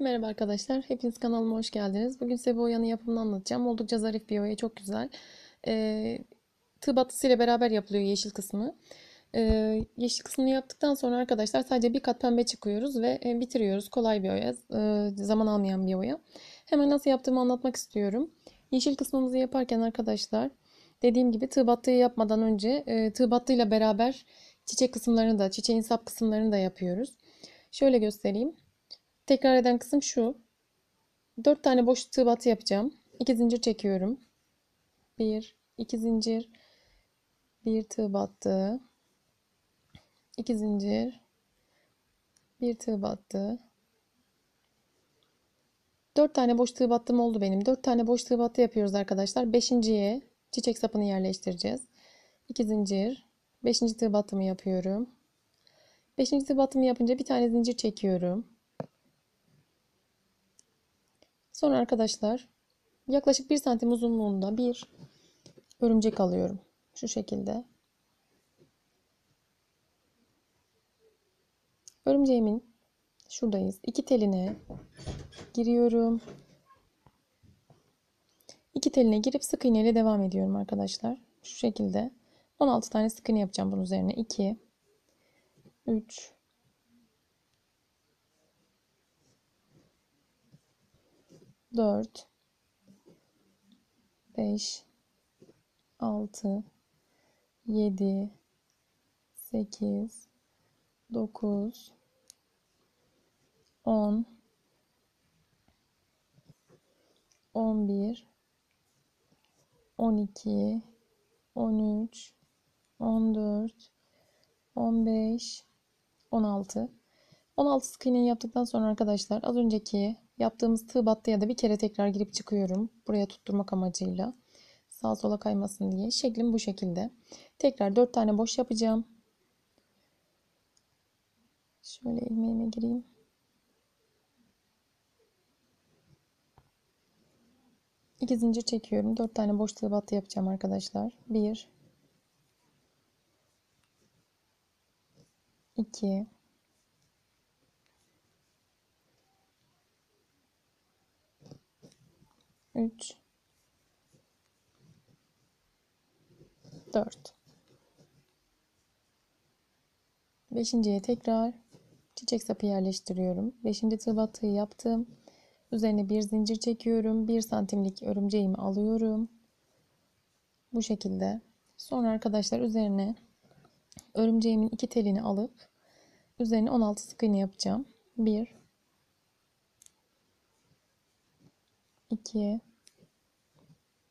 Merhaba arkadaşlar. Hepiniz kanalıma hoş geldiniz. Bugün size bu oyanın yapımını anlatacağım. Oldukça zarif bir oya. Çok güzel. Ee, tığ batısıyla beraber yapılıyor yeşil kısmı. Ee, yeşil kısmını yaptıktan sonra arkadaşlar sadece bir kat pembe çıkıyoruz ve e, bitiriyoruz. Kolay bir oya. Ee, zaman almayan bir oya. Hemen nasıl yaptığımı anlatmak istiyorum. Yeşil kısmımızı yaparken arkadaşlar dediğim gibi tığ battıyı yapmadan önce e, tığ battıyla beraber çiçek kısımlarını da çiçeğin sap kısımlarını da yapıyoruz. Şöyle göstereyim. Tekrar eden kısım şu. 4 tane boş tığ battı yapacağım. 2 zincir çekiyorum. 1, 2 zincir, 1 tığ battı. 2 zincir, 1 tığ battı. 4 tane boş tığ battım oldu benim. 4 tane boş tığ battı yapıyoruz arkadaşlar. 5.ye çiçek sapını yerleştireceğiz. 2 zincir, 5. tığ battımı yapıyorum. 5. tığ battımı yapınca bir tane zincir çekiyorum. Sonra arkadaşlar yaklaşık 1 santim uzunluğunda bir örümcek alıyorum. Şu şekilde. Örümceğimin şuradayız. iki teline giriyorum. İki teline girip sık iğne ile devam ediyorum arkadaşlar. Şu şekilde 16 tane sık iğne yapacağım bunun üzerine. 2 3 4 5 6 7 8 9 10 11 12 13 14 15 16 16 sık iğneyi yaptıktan sonra arkadaşlar az önceki yaptığımız tığ battıya da bir kere tekrar girip çıkıyorum. Buraya tutturmak amacıyla. Sağa sola kaymasın diye. Şeklim bu şekilde. Tekrar 4 tane boş yapacağım. Şöyle ilmeğime gireyim. İki zincir çekiyorum. 4 tane boş tığ battı yapacağım arkadaşlar. 1 2 3 4 Beşinciye tekrar çiçek sapı yerleştiriyorum. Beşinci tığ battığı yaptım. Üzerine bir zincir çekiyorum. Bir santimlik örümceğimi alıyorum. Bu şekilde. Sonra arkadaşlar üzerine örümceğimin iki telini alıp üzerine 16 sık iğne yapacağım. 1 2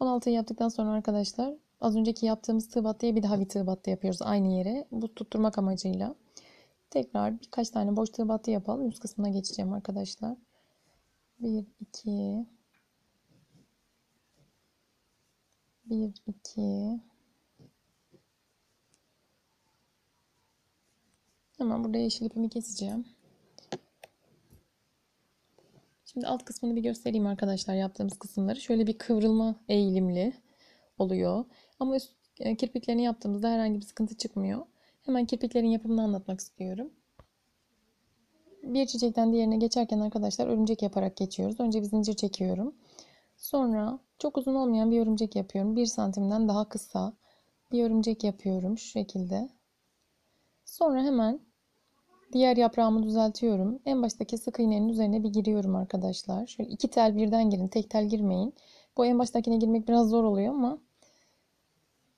16'yı yaptıktan sonra arkadaşlar az önceki yaptığımız tığ battıya bir daha bir tığ battı yapıyoruz aynı yere. Bu tutturmak amacıyla. Tekrar birkaç tane boş tığ battı yapalım. Üst kısmına geçeceğim arkadaşlar. 1 2 1 2 Hemen burada yeşil ipimi keseceğim. Şimdi alt kısmını bir göstereyim arkadaşlar yaptığımız kısımları. Şöyle bir kıvrılma eğilimli oluyor. Ama üst e, kirpiklerini yaptığımızda herhangi bir sıkıntı çıkmıyor. Hemen kirpiklerin yapımını anlatmak istiyorum. Bir çiçekten diğerine geçerken arkadaşlar örümcek yaparak geçiyoruz. Önce bir zincir çekiyorum. Sonra çok uzun olmayan bir örümcek yapıyorum. 1 santimden daha kısa bir örümcek yapıyorum şu şekilde. Sonra hemen Diğer yaprağımı düzeltiyorum. En baştaki sık iğnenin üzerine bir giriyorum arkadaşlar. Şöyle iki tel birden girin. Tek tel girmeyin. Bu en baştakine girmek biraz zor oluyor ama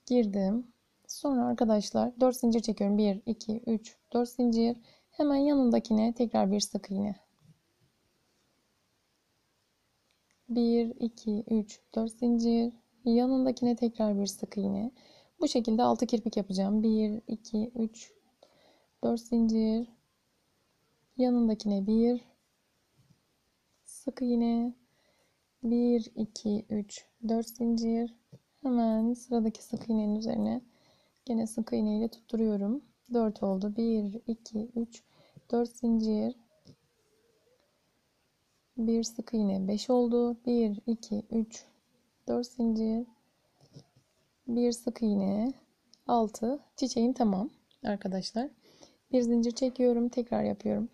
girdim. Sonra arkadaşlar 4 zincir çekiyorum. 1, 2, 3, 4 zincir. Hemen yanındakine tekrar bir sık iğne. 1, 2, 3, 4 zincir. Yanındakine tekrar bir sık iğne. Bu şekilde 6 kirpik yapacağım. 1, 2, 3, 4 zincir yanındakine bir. Sık iğne 1 2 3 4 zincir. Hemen sıradaki sık iğnenin üzerine gene sık iğne ile tutturuyorum. 4 oldu. 1 2 3 4 zincir. Bir sık iğne 5 oldu. 1 2 3 4 zincir. Bir sık iğne 6 çiçeğim tamam arkadaşlar. Bir zincir çekiyorum. Tekrar yapıyorum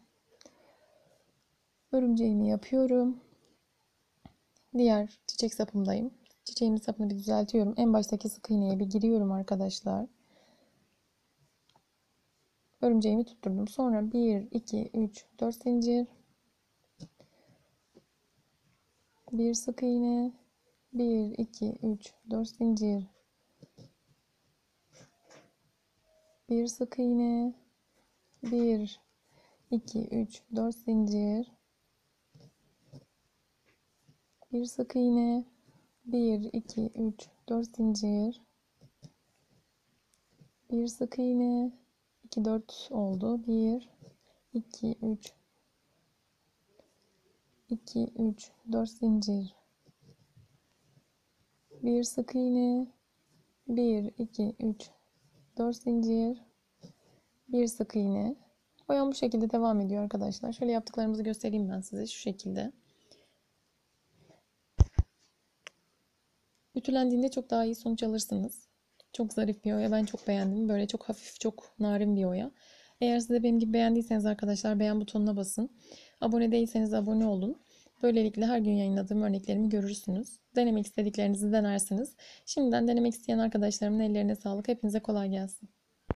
örümceğimi yapıyorum. Diğer çiçek sapımdayım. Çiçeğimin sapını bir düzeltiyorum. En baştaki sık iğneye bir giriyorum arkadaşlar. Örümceğimi tutturdum. Sonra 1 2 3 4 zincir. Bir sık iğne. 1 2 3 4 zincir. Bir sık iğne. 1 2 3 4 zincir bir sık iğne. 1 2 3 4 zincir. Bir sık iğne. 2 4 oldu. 1 2 3 2 3 4 zincir. Bir sık iğne. 1 2 3 4 zincir. Bir sık iğne. Oyam bu şekilde devam ediyor arkadaşlar. Şöyle yaptıklarımızı göstereyim ben size şu şekilde ütülendiğinde çok daha iyi sonuç alırsınız çok zarif bir oya ben çok beğendim böyle çok hafif çok narin bir oya eğer siz de benim gibi beğendiyseniz arkadaşlar beğen butonuna basın abone değilseniz abone olun Böylelikle her gün yayınladığım örneklerimi görürsünüz. Denemek istediklerinizi denersiniz. Şimdiden denemek isteyen arkadaşlarımın ellerine sağlık. Hepinize kolay gelsin.